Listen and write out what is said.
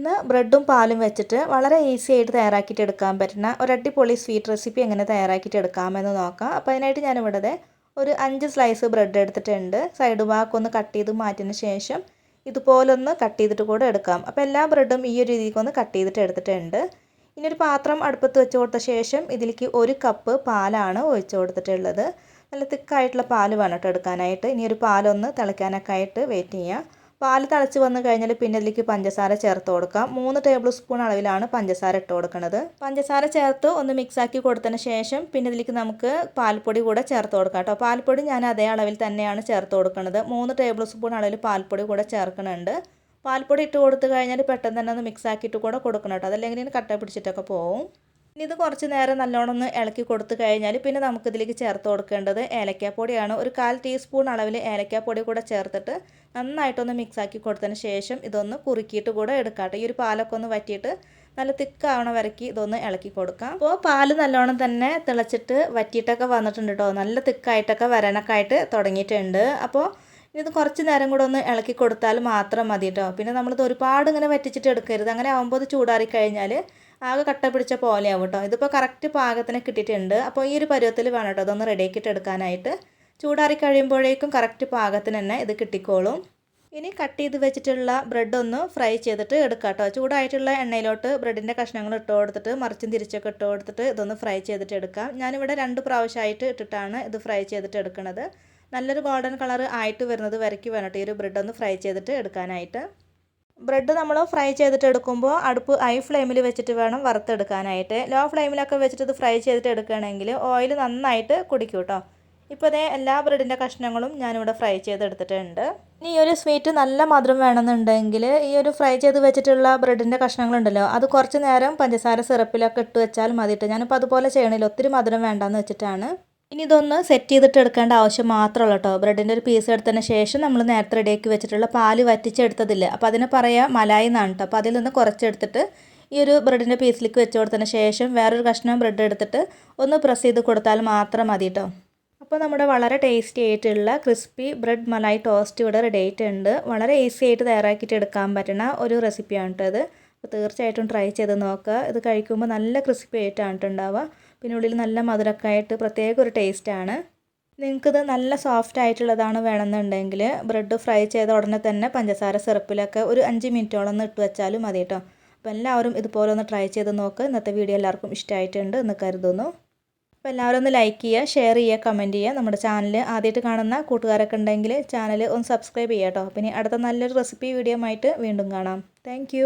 ഇന്ന് ബ്രെഡും പാലും വെച്ചിട്ട് വളരെ ഈസി ആയിട്ട് തയ്യാറാക്കിയിട്ട് എടുക്കാൻ പറ്റുന്ന ഒരു അടിപൊളി സ്വീറ്റ് റെസിപ്പി എങ്ങനെ തയ്യാറാക്കിയിട്ട് എടുക്കാമെന്ന് നോക്കാം. അപ്പോൾ അതിനായിട്ട് ഞാനിവിടെ ഒരു അഞ്ച് സ്ലൈസ് ബ്രെഡ് എടുത്തിട്ടുണ്ട്. സൈഡ് ഭാഗം ഒന്ന് കട്ട് ചെയ്ത് മാറ്റിയതിന് ശേഷം ഇതുപോലൊന്ന് കട്ട് ചെയ്തിട്ട് കൂടെ എടുക്കാം. അപ്പോൾ എല്ലാ ബ്രെഡും ഈ ഒരു രീതിക്കൊന്ന് കട്ട് ചെയ്തിട്ട് എടുത്തിട്ടുണ്ട്. ഇനി ഒരു പാത്രം അടുപ്പത്ത് വെച്ച് കൊടുത്ത ശേഷം ഇതിലേക്ക് ഒരു കപ്പ് പാലാണ് ഒഴിച്ചു കൊടുത്തിട്ടുള്ളത്. നല്ല തിക്കായിട്ടുള്ള പാൽ വേണം കേട്ടോ എടുക്കാനായിട്ട്. ഇനി ഒരു പാലൊന്ന് തിളയ്ക്കാനൊക്കെ ആയിട്ട് വെയിറ്റ് ചെയ്യാം. പാൽ തിളച്ച് വന്നു കഴിഞ്ഞാൽ പിന്നെ അതിലേക്ക് പഞ്ചസാര ചേർത്ത് കൊടുക്കാം. മൂന്ന് ടേബിൾ സ്പൂൺ അളവിലാണ് പഞ്ചസാര ഇട്ട് കൊടുക്കുന്നത്. പഞ്ചസാര ചേർത്ത് ഒന്ന് മിക്സ് ആക്കി കൊടുത്തതിന് ശേഷം പിന്നെ അതിലേക്ക് നമുക്ക് പാൽപ്പൊടി കൂടെ ചേർത്ത് കൊടുക്കാം കേട്ടോ. പാൽപ്പൊടി ഞാൻ അതേ അളവിൽ തന്നെയാണ് ചേർത്ത് കൊടുക്കുന്നത്. മൂന്ന് ടേബിൾ സ്പൂൺ അളവിൽ പാൽപ്പൊടി കൂടെ ചേർക്കുന്നുണ്ട്. പാൽപ്പൊടി ഇട്ട് കൊടുത്തു കഴിഞ്ഞാൽ പെട്ടെന്ന് തന്നെ ഒന്ന് മിക്സ് ആക്കിയിട്ട് കൂടെ കൊടുക്കണം കേട്ടോ. അതല്ലെങ്കിൽ കട്ട പിടിച്ചിട്ടൊക്കെ പോവും. ഇനി ഇത് കുറച്ച് നേരം നല്ലോണം ഒന്ന് ഇളക്കി കൊടുത്തു കഴിഞ്ഞാൽ പിന്നെ നമുക്കിതിലേക്ക് ചേർത്ത് കൊടുക്കേണ്ടത് ഏലക്കാപ്പൊടിയാണ്. ഒരു കാൽ ടീസ്പൂൺ അളവിൽ ഏലക്കാപ്പൊടി കൂടെ ചേർത്തിട്ട് നന്നായിട്ടൊന്ന് മിക്സാക്കി കൊടുത്തതിന് ശേഷം ഇതൊന്ന് കുറുക്കിയിട്ട് കൂടെ എടുക്കാം ഈ ഒരു പാലൊക്കെ ഒന്ന് വറ്റിയിട്ട് നല്ല തിക്കാവണ വരയ്ക്ക് ഇതൊന്ന് ഇളക്കി കൊടുക്കാം. അപ്പോൾ പാൽ നല്ലോണം തന്നെ തിളച്ചിട്ട് വറ്റിയിട്ടൊക്കെ വന്നിട്ടുണ്ട് കേട്ടോ നല്ല തിക്കായിട്ടൊക്കെ വരാനൊക്കെ ആയിട്ട് തുടങ്ങിയിട്ടുണ്ട് അപ്പോൾ ഇത് കുറച്ച് നേരം കൂടെ ഒന്ന് ഇളക്കി കൊടുത്താൽ മാത്രം മതി കേട്ടോ പിന്നെ നമ്മളിത് ഒരുപാട് ഇങ്ങനെ വറ്റിച്ചിട്ട് എടുക്കരുത്. അങ്ങനെ ആകുമ്പോൾ ഇത് ചൂടാറി കഴിഞ്ഞാൽ ആകെ കട്ട പിടിച്ച പോലെയാവും കേട്ടോ. ഇതിപ്പോൾ കറക്റ്റ് പാകത്തിന് കിട്ടിയിട്ടുണ്ട്. അപ്പോൾ ഈ ഒരു പരുവത്തിൽ വേണം കേട്ടോ അതൊന്ന് റെഡിയാക്കിയിട്ട് എടുക്കാനായിട്ട്. ചൂടാറി കഴിയുമ്പോഴേക്കും കറക്റ്റ് പാകത്തിന് തന്നെ ഇത് കിട്ടിക്കോളും. ഇനി കട്ട് ചെയ്ത് വെച്ചിട്ടുള്ള ബ്രെഡ് ഒന്ന് ഫ്രൈ ചെയ്തിട്ട് എടുക്കാം കേട്ടോ. ചൂടായിട്ടുള്ള എണ്ണയിലോട്ട് ബ്രെഡിന്റെ കഷ്ണങ്ങൾ ഇട്ട് കൊടുത്തിട്ട് മറിച്ചും തിരിച്ചൊക്കെ ഇട്ട് കൊടുത്തിട്ട് ഇതൊന്ന് ഫ്രൈ ചെയ്തിട്ട് എടുക്കാം. ഞാനിവിടെ രണ്ട് പ്രാവശ്യമായിട്ട് ഇട്ടിട്ടാണ് ഇത് ഫ്രൈ ചെയ്തിട്ട് എടുക്കുന്നത്. നല്ലൊരു ഗോൾഡൻ കളർ ആയിട്ട് വരുന്നത് വരയ്ക്ക് വേണം ഈ ഒരു ബ്രെഡ് ഒന്ന് ഫ്രൈ ചെയ്തിട്ട് എടുക്കാനായിട്ട്. ബ്രെഡ് നമ്മൾ ഫ്രൈ ചെയ്തിട്ട് എടുക്കുമ്പോൾ അടുപ്പ് ഹൈ ഫ്ലെയിമിൽ വെച്ചിട്ട് വേണം വറുത്തെടുക്കാനായിട്ട്. ലോ ഫ്ലെയിമിലൊക്കെ വെച്ചിട്ട് ഇത് ഫ്രൈ ചെയ്തിട്ട് എടുക്കുകയാണെങ്കിൽ ഓയിൽ നന്നായിട്ട് കുടിക്കും കേട്ടോ ഇപ്പോൾ അതേ എല്ലാ ബ്രെഡിന്റെ കഷ്ണങ്ങളും ഞാനിവിടെ ഫ്രൈ ചെയ്തെടുത്തിട്ടുണ്ട്. ഇനി ഈ ഒരു സ്വീറ്റ് നല്ല മധുരം വേണമെന്നുണ്ടെങ്കിൽ ഈ ഒരു ഫ്രൈ ചെയ്ത് വെച്ചിട്ടുള്ള ബ്രെഡിന്റെ കഷ്ണങ്ങളുണ്ടല്ലോ അത് കുറച്ച് നേരം പഞ്ചസാര സിറപ്പിലൊക്കെ ഇട്ട് വെച്ചാൽ മതിയിട്ട് ഞാനിപ്പോൾ അതുപോലെ ചെയ്യണില്ല ഒത്തിരി മധുരം വേണ്ടെന്ന് വെച്ചിട്ടാണ്. ഇനി ഇതൊന്ന് സെറ്റ് ചെയ്തിട്ട് എടുക്കേണ്ട ആവശ്യം മാത്രമല്ല കേട്ടോ ബ്രെഡിന്റെ ഒരു പീസ് എടുത്തതിന് ശേഷം നമ്മൾ നേരത്തെ റെഡിയാക്കി വെച്ചിട്ടുള്ള പാൽ വറ്റിച്ചെടുത്തതില്ല. അപ്പോൾ അതിനെ പറയാം മലായി എന്നാണ് കേട്ടോ അപ്പോൾ അതിൽ നിന്ന് കുറച്ചെടുത്തിട്ട് ഈ ഒരു ബ്രെഡിന്റെ പീസിലേക്ക് വെച്ച് കൊടുത്തതിന് ശേഷം വേറൊരു കഷ്ണം ബ്രെഡ് എടുത്തിട്ട് ഒന്ന് പ്രസ് ചെയ്ത് കൊടുത്താൽ മാത്രം മതി കേട്ടോ അപ്പോൾ നമ്മുടെ വളരെ ടേസ്റ്റി ആയിട്ടുള്ള ക്രിസ്പി ബ്രെഡ് മലായി ടോസ്റ്റ് ഇവിടെ റെഡി ആയിട്ടുണ്ട്. വളരെ ഈസി ആയിട്ട് തയ്യാറാക്കിയിട്ട് എടുക്കാൻ പറ്റുന്ന ഒരു റെസിപ്പിയാണ് കേട്ടോ ഇത്. അപ്പോൾ തീർച്ചയായിട്ടും ട്രൈ ചെയ്ത് നോക്കുക. ഇത് കഴിക്കുമ്പോൾ നല്ല ക്രിസ്പി ആയിട്ടാണ് ഉണ്ടാവുക. പിന്നെ ഉള്ളിൽ നല്ല മധുരമൊക്കെ ആയിട്ട് പ്രത്യേക ഒരു ടേസ്റ്റാണ് നിങ്ങൾക്കിത് നല്ല സോഫ്റ്റ് ആയിട്ടുള്ളതാണ് വേണമെന്നുണ്ടെങ്കിൽ ബ്രെഡ് ഫ്രൈ ചെയ്ത ഉടനെ തന്നെ പഞ്ചസാര സിറപ്പിലൊക്കെ ഒരു അഞ്ച് മിനിറ്റോളം ഒന്ന് ഇട്ട് വെച്ചാലും മതി കേട്ടോ. അപ്പോൾ എല്ലാവരും ഇതുപോലെ ഒന്ന് ട്രൈ ചെയ്ത് നോക്ക്. ഇന്നത്തെ വീഡിയോ എല്ലാവർക്കും ഇഷ്ടമായിട്ടുണ്ട് എന്ന് കരുതുന്നു. അപ്പോൾ എല്ലാവരും ഒന്ന് ലൈക്ക് ചെയ്യുക ഷെയർ ചെയ്യുക കമന്റ് ചെയ്യുക. നമ്മുടെ ചാനൽ ആദ്യമായിട്ട് കാണുന്ന കൂട്ടുകാരൊക്കെ ഉണ്ടെങ്കിൽ ചാനൽ ഒന്ന് സബ്സ്ക്രൈബ് ചെയ്യാം കേട്ടോ. പിന്നെ അടുത്ത നല്ലൊരു റെസിപ്പി വീഡിയോ ആയിട്ട് വീണ്ടും കാണാം. താങ്ക്